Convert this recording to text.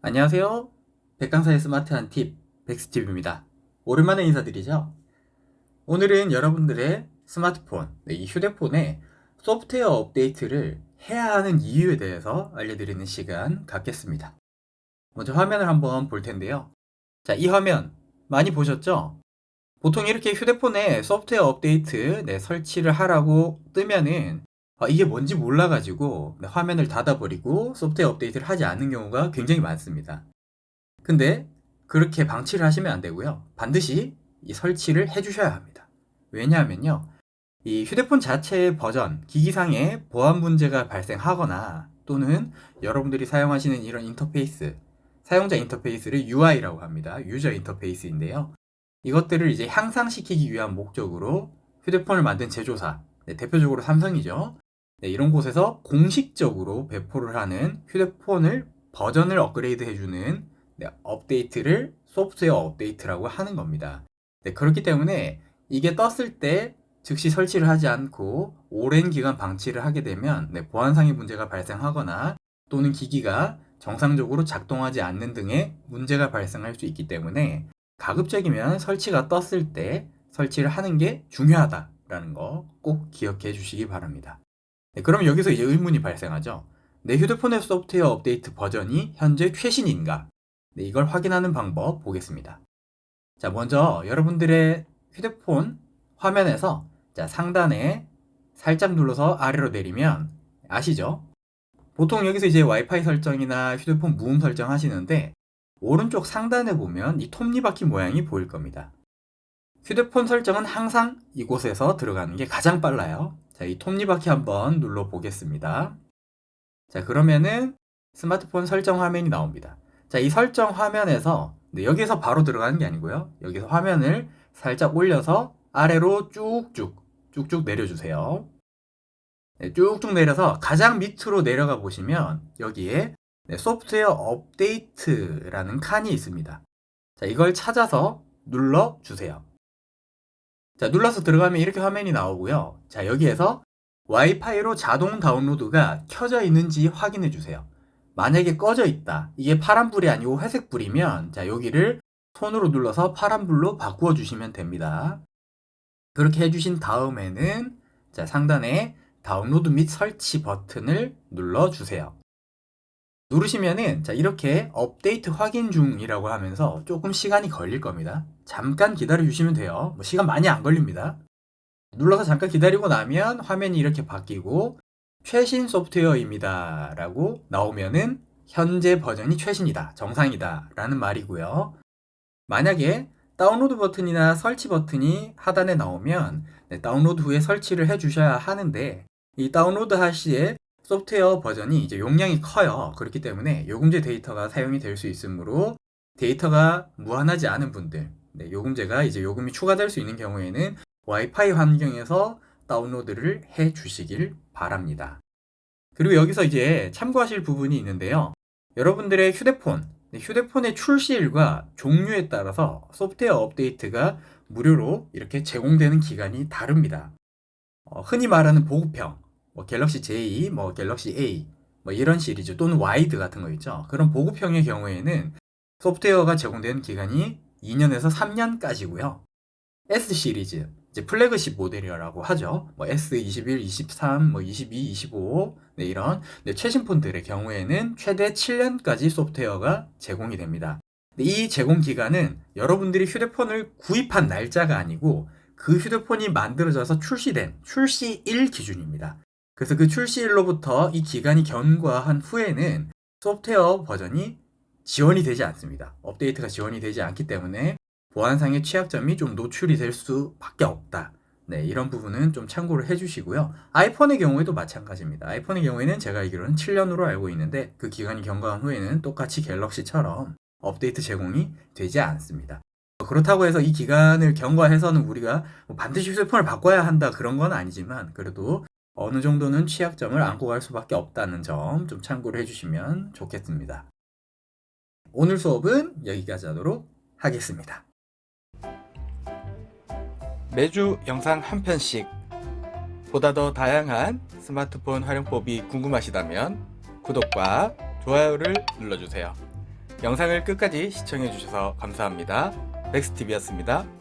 안녕하세요. 백강사의 스마트한 팁, 백스팁입니다. 오랜만에 인사드리죠. 오늘은 여러분들의 스마트폰, 네, 이 휴대폰에 소프트웨어 업데이트를 해야 하는 이유에 대해서 알려드리는 시간 갖겠습니다. 먼저 화면을 한번 볼 텐데요. 자, 이 화면 많이 보셨죠? 보통 이렇게 휴대폰에 소프트웨어 업데이트 네, 설치를 하라고 뜨면은 아, 이게 뭔지 몰라가지고 네, 화면을 닫아버리고 소프트웨어 업데이트를 하지 않는 경우가 굉장히 많습니다. 근데 그렇게 방치를 하시면 안 되고요. 반드시 이 설치를 해주셔야 합니다. 왜냐하면요. 이 휴대폰 자체의 버전, 기기상에 보안 문제가 발생하거나 또는 여러분들이 사용하시는 이런 인터페이스, 사용자 인터페이스를 UI라고 합니다. 유저 인터페이스인데요. 이것들을 이제 향상시키기 위한 목적으로 휴대폰을 만든 제조사, 네, 대표적으로 삼성이죠. 네, 이런 곳에서 공식적으로 배포를 하는 휴대폰을 버전을 업그레이드 해주는 네, 업데이트를 소프트웨어 업데이트라고 하는 겁니다. 네, 그렇기 때문에 이게 떴을 때 즉시 설치를 하지 않고 오랜 기간 방치를 하게 되면 네, 보안상의 문제가 발생하거나 또는 기기가 정상적으로 작동하지 않는 등의 문제가 발생할 수 있기 때문에 가급적이면 설치가 떴을 때 설치를 하는 게 중요하다라는 거 꼭 기억해 주시기 바랍니다. 네, 그럼 여기서 이제 의문이 발생하죠. 내 휴대폰의 소프트웨어 업데이트 버전이 현재 최신인가? 네, 이걸 확인하는 방법 보겠습니다. 자, 먼저 여러분들의 휴대폰 화면에서 자, 상단에 살짝 눌러서 아래로 내리면 아시죠? 보통 여기서 이제 와이파이 설정이나 휴대폰 무음 설정 하시는데 오른쪽 상단에 보면 이 톱니바퀴 모양이 보일 겁니다. 휴대폰 설정은 항상 이곳에서 들어가는 게 가장 빨라요. 자, 이 톱니바퀴 한번 눌러 보겠습니다. 자, 그러면은 스마트폰 설정 화면이 나옵니다. 자, 이 설정 화면에서 네, 여기서 바로 들어가는 게 아니고요. 여기서 화면을 살짝 올려서 아래로 쭉쭉 쭉쭉 내려주세요. 네, 쭉쭉 내려서 가장 밑으로 내려가 보시면 여기에 네, 소프트웨어 업데이트라는 칸이 있습니다. 자, 이걸 찾아서 눌러 주세요. 자, 눌러서 들어가면 이렇게 화면이 나오고요. 자, 여기에서 와이파이로 자동 다운로드가 켜져 있는지 확인해 주세요. 만약에 꺼져 있다. 이게 파란불이 아니고 회색불이면 자, 여기를 손으로 눌러서 파란불로 바꾸어 주시면 됩니다. 그렇게 해 주신 다음에는 자, 상단에 다운로드 및 설치 버튼을 눌러 주세요. 누르시면은 자 이렇게 업데이트 확인 중이라고 하면서 조금 시간이 걸릴 겁니다. 잠깐 기다려 주시면 돼요. 뭐 시간 많이 안 걸립니다. 눌러서 잠깐 기다리고 나면 화면이 이렇게 바뀌고 최신 소프트웨어입니다 라고 나오면은 현재 버전이 최신이다, 정상이다 라는 말이고요. 만약에 다운로드 버튼이나 설치 버튼이 하단에 나오면 네, 다운로드 후에 설치를 해 주셔야 하는데 이 다운로드 할 시에 소프트웨어 버전이 이제 용량이 커요. 그렇기 때문에 요금제 데이터가 사용이 될 수 있으므로 데이터가 무한하지 않은 분들, 네, 요금제가 이제 요금이 추가될 수 있는 경우에는 와이파이 환경에서 다운로드를 해 주시길 바랍니다. 그리고 여기서 이제 참고하실 부분이 있는데요. 여러분들의 휴대폰, 네, 휴대폰의 출시일과 종류에 따라서 소프트웨어 업데이트가 무료로 이렇게 제공되는 기간이 다릅니다. 어, 흔히 말하는 보급형, 뭐 갤럭시 J, 뭐 갤럭시 A, 뭐 이런 시리즈 또는 와이드 같은 거 있죠. 그런 보급형의 경우에는 소프트웨어가 제공되는 기간이 2년에서 3년까지고요. S 시리즈, 이제 플래그십 모델이라고 하죠. 뭐 S21, 23, 뭐 22, 25, 네, 이런 네, 최신 폰들의 경우에는 최대 7년까지 소프트웨어가 제공이 됩니다. 이 제공 기간은 여러분들이 휴대폰을 구입한 날짜가 아니고 그 휴대폰이 만들어져서 출시된 출시일 기준입니다. 그래서 그 출시일로부터 이 기간이 경과한 후에는 소프트웨어 버전이 지원이 되지 않습니다. 업데이트가 지원이 되지 않기 때문에 보안상의 취약점이 좀 노출이 될 수밖에 없다. 네, 이런 부분은 좀 참고를 해주시고요. 아이폰의 경우에도 마찬가지입니다. 아이폰의 경우에는 제가 알기로는 7년으로 알고 있는데 그 기간이 경과한 후에는 똑같이 갤럭시처럼 업데이트 제공이 되지 않습니다. 그렇다고 해서 이 기간을 경과해서는 우리가 뭐 반드시 휴대폰을 바꿔야 한다 그런 건 아니지만 그래도 어느 정도는 취약점을 안고 갈 수밖에 없다는 점 좀 참고를 해주시면 좋겠습니다. 오늘 수업은 여기까지 하도록 하겠습니다. 매주 영상 한 편씩 보다 더 다양한 스마트폰 활용법이 궁금하시다면 구독과 좋아요를 눌러주세요. 영상을 끝까지 시청해주셔서 감사합니다. 백스TV였습니다.